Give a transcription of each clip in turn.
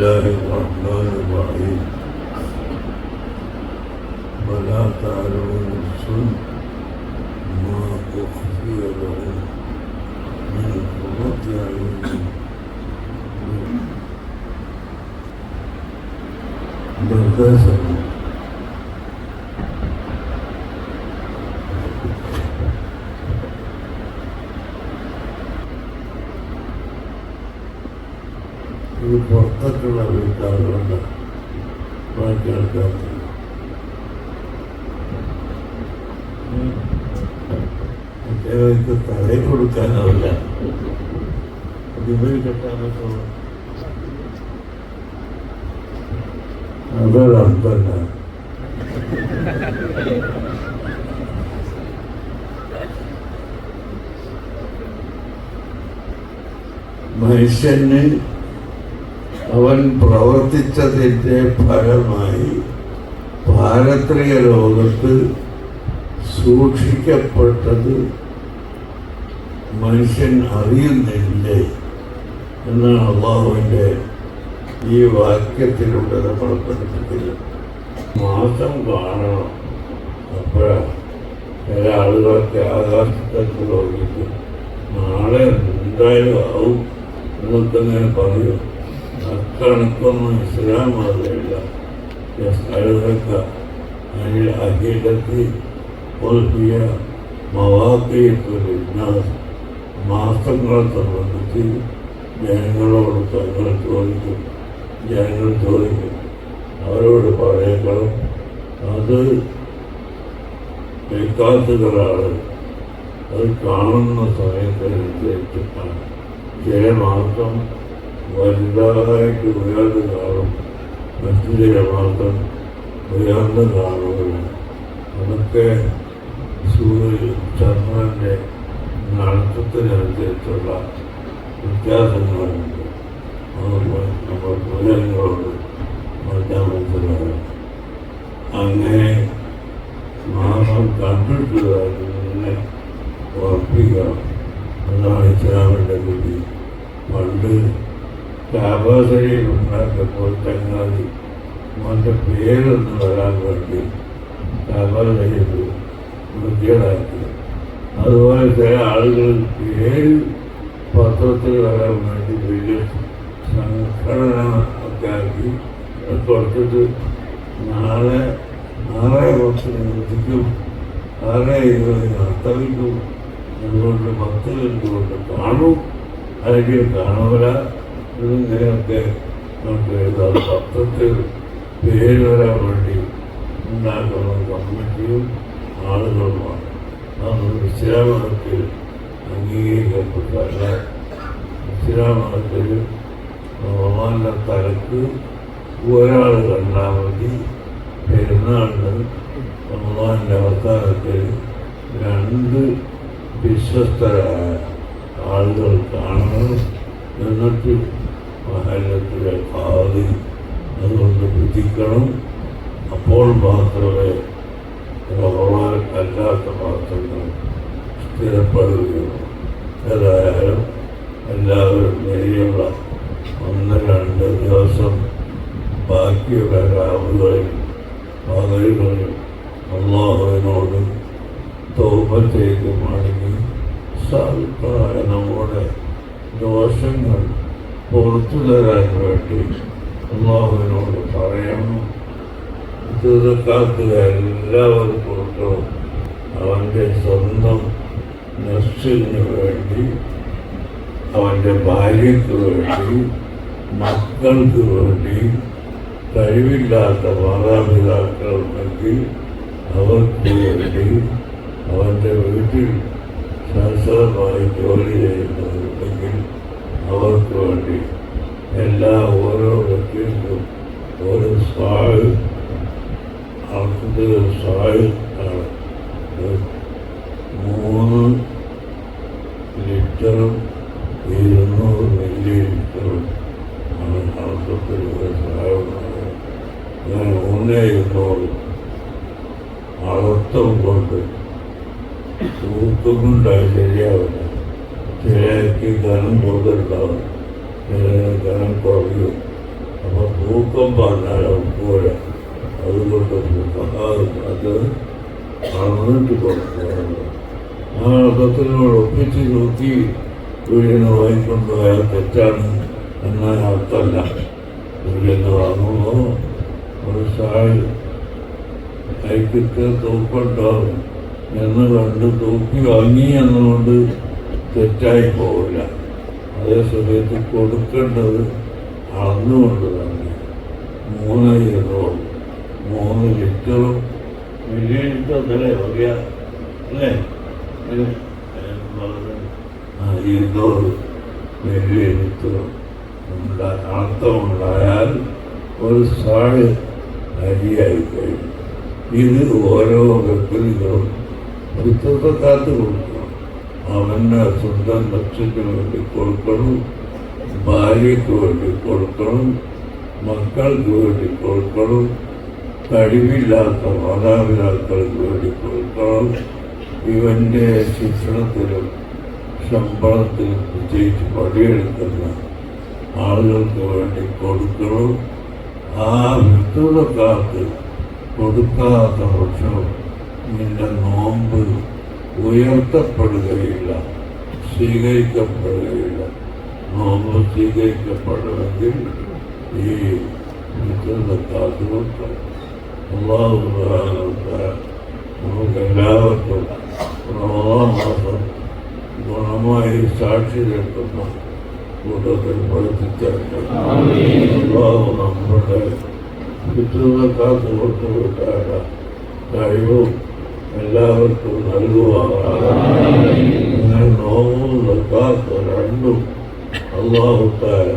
الله الرحمن الرحيم. ولا تعلم نفس ما أخفي لهم من قرة أعين بل ഇത് പുറത്തൊക്കെയുള്ള വീട്ടുകാരുണ്ട്. ബാക്കി ആൾക്കാർക്ക്. മറ്റേവർക്ക് തലയിൽ കൊടുക്കാനാവില്ല. ഇവർ കെട്ടാനൊക്കെ അതൊരർത്ഥമല്ല മനുഷ്യന് അവൻ പ്രവർത്തിച്ചതിന്റെ ഫലമായി പാരത്രിക ലോകത്ത് സൂക്ഷിക്കപ്പെട്ടത് മനുഷ്യൻ അറിയുന്നില്ലേ എന്നാണ് അള്ളാഹുവിന്റെ ഈ വാക്യത്തിലൂടെ നമ്മൾ പഠിപ്പിക്കുന്നത്. മാസം കാണണം. അപ്പോഴാണ് ചില ആളുകളൊക്കെ ആകാശത്തൊക്കെ നോക്കിയിട്ട് നാളെ എന്തായാലും ആവും എന്നൊക്കെ ഞാൻ പറയും. അക്കണക്കൊന്നും ഇസ്ലാം മാതിരില്ല സ്ഥലത്തൊക്കെ അതിൽ അഖിലത്തിൽ ഒതുക്കിയ മവാക്കയത്തൊരു മാസങ്ങളെ സംബന്ധിച്ച് ജനങ്ങളോട് തങ്ങൾ ചോദിക്കും ജനങ്ങൾ ചോദിക്കും അവരോട് പറയണം അത് വികാസുകളാണ് അത് കാണുന്ന സമയത്തിനനുസരിച്ചിട്ടാണ് ചില മാസം വലുതായിട്ട് ഉയർന്ന കാലം മറ്റു ചില ഉയർന്ന ഉയർന്ന് കാണുകയില്ല അതൊക്കെ സൂര്യ ചന്ദ്രന്റെ നടത്തത്തിനനുസരിച്ചുള്ള വ്യത്യാസങ്ങളുണ്ട്. അതുപോലെ നമ്മൾ പുലങ്ങളോട് പറഞ്ഞാൽ മനസ്സിലാകും അങ്ങനെ മാസം കണ്ടിട്ടുള്ളതിനെ ഉറപ്പിക്കണം. അതാണ് ഇസ്ലാമിന്റെ വിധി. പണ്ട് കാബാസരിയിൽ ഉണ്ടാക്കിയപ്പോൾ ചങ്ങാതി അവന്റെ പേരൊന്ന് വരാൻ വേണ്ടി കാബാസരിയിൽ വൃത്തികളാക്കി അതുപോലെ ചില ആളുകൾ പേര് പത്രത്തിൽ വരാൻ വേണ്ടി വലിയ സംഘടന ഒക്കെ ആക്കി കൊടുത്തിട്ട് നാളെ ആറ് പത്തിന് വൃത്തിക്കും ആറ് ഇരുപതിന് അത്തമിക്കും അതുകൊണ്ട് പത്ത് കണ്ടുകൊണ്ട് കൊണ്ട് കാണും. അല്ലെങ്കിൽ കാണൂല ഇതിങ്ങനെയൊക്കെ നമുക്ക് എഴുതാം പത്രത്തിൽ പേര് വരാൻ വേണ്ടി ഉണ്ടാക്കുന്ന കമ്മിറ്റിയും ആളുകളുമാണ്. നമ്മൾ വിശ്രാമത്തിൽ അംഗീകരിക്കപ്പെട്ടല്ല വിശ്രാമത്തിൽ ഭഗവാന്റെ തലക്ക് ഒരാൾ കണ്ടാൽ മതി. പെരുന്നാളിന് ഭഗവാന്റെ അവസാനത്തിൽ രണ്ട് വിശ്വസ്തരായ ആളുകൾ കാണണം. എന്നിട്ട് മഹല്ലത്തിലെ പാതി അതുകൊണ്ട് വിധിക്കണം. അപ്പോൾ മാത്രമേ റമദാൻ അല്ലാത്ത മാസങ്ങൾ സ്ഥിരപ്പെടുകയുള്ളൂ. ഏതായാലും എല്ലാവരും നേരിയുള്ള ഒന്ന് രണ്ട് ദിവസം ബാക്കിയുള്ള രാവുകളിൽ പകലുകളിൽ അള്ളാഹുവിനോട് തോപ്പ് തോപത്തേക്ക് മടങ്ങി സാധുക്കളായ നമ്മുടെ ദോഷങ്ങൾ പുറത്തു തരാൻ വേണ്ടി അള്ളാഹുവിനോട് പറയണം. ചെറുക്കാർക്ക് എല്ലാവരും കൊടുക്കണം അവന്റെ സ്വന്തം നസ്സിന് വേണ്ടി അവന്റെ ഭാര്യയ്ക്ക് വേണ്ടി മക്കൾക്ക് വേണ്ടി കഴിവില്ലാത്ത മാതാപിതാക്കൾ ഉണ്ടെങ്കിൽ അവർക്ക് വേണ്ടി അവന്റെ വീട്ടിൽ ശാസ്ത്രമായി ജോലി ചെയ്യുന്നവരുണ്ടെങ്കിൽ അവർക്ക് വേണ്ടി എല്ലാ ഓരോ വ്യക്തികൾക്കും ഒരു സാഴ് അർത്ഥത്തിൽ ആണ് മൂന്ന് ലിറ്ററും ഇരുന്നൂറ് മില്ലി ലിറ്ററും ആണ് അർത്ഥത്തിൽ ഒരു സഹായമാണ് ഞാൻ ഒന്നേ ഇരുന്നൂറ് അർത്ഥം കൊണ്ട് തൂക്കുന്നുണ്ടായി ശരിയാവില്ല ചിലർക്ക് ധനം കൊടുത്തിട്ടുണ്ടാവും ചിലന് ധനം തൂക്കം പോര അതുകൊണ്ട് അത് പറഞ്ഞിട്ട് കൊടുക്കുകയാണ് ആ അർത്ഥത്തിനോട് ഒപ്പിച്ച് നോക്കി വീടിന് വാങ്ങിക്കൊണ്ടുപോയാൽ തെറ്റാണ് എന്നാൽ അർത്ഥമല്ല വീടിന് വാങ്ങുമ്പോൾ ഒരു സാഴ് കൈക്കിട്ട് തൂക്കുണ്ടാവും എന്ന് കണ്ട് തൂക്കി വാങ്ങി എന്നുകൊണ്ട് തെറ്റായി പോവില്ല. അതേ സമയത്ത് കൊടുക്കേണ്ടത് അളന്നുകൊണ്ട് തന്നെ മൂന്ന് ഇരുന്നൂറ് മൂന്ന് ലിറ്ററും മില്ലി ലിറ്റർ അല്ലേ? പറയാ അല്ലേ? ഇരുന്നൂറ് മില്ലി ലിറ്ററും. അർത്ഥമുണ്ടായാൽ ഒരു സാഴ് അരിയായി കഴിഞ്ഞു. ഇത് ഓരോ വ്യക്തികളും വൃത്തക്കാത്ത് കൊടുക്കണം. അവന്റെ സ്വന്തം ലക്ഷ്യത്തിന് വേണ്ടി കൊടുക്കണം ഭാര്യയ്ക്ക് വേണ്ടി കൊടുക്കണം മക്കൾക്ക് വേണ്ടി കൊടുക്കണം. കഴിവില്ലാത്ത മാതാപിതാക്കൾക്ക് വേണ്ടി കൊടുക്കണം. ഇവന്റെ ശിക്ഷണത്തിലും ശമ്പളത്തിലും വിജയിച്ച് പണിയെടുക്കുന്ന ആളുകൾക്ക് വേണ്ടി കൊടുക്കണം. ആ വിട്ടുതക്കാർക്ക് കൊടുക്കാത്ത പക്ഷം നിന്റെ നോമ്പ് ഉയർത്തപ്പെടുകയില്ല സ്വീകരിക്കപ്പെടുകയില്ല. നോമ്പ് സ്വീകരിക്കപ്പെടണമെങ്കിൽ ഈ വിട്ടുതക്കാത്ത് കൊടുക്കണം അള്ളാഹു നമുക്ക് എല്ലാവർക്കും റമദാൻ മാസം ഗുണമായി സാക്ഷി നിൽക്കുന്ന കൂട്ടത്തിൽ പഠിപ്പിച്ചേർക്കണം അള്ളാഹു നമ്മുടെ വിട്ടുതക്കാത്ത് കൊടുത്തുവിട്ടാണ് കഴിവും എല്ലാവർക്കും നൽകുവാറാണ് നോവും തക്കാത്ത രണ്ടും അള്ളാഹുത്താര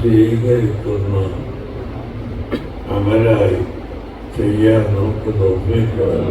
സ്വീകരിക്കുന്ന അമലായി ചെയ്യാൻ നമുക്ക് തോന്നിക്കണം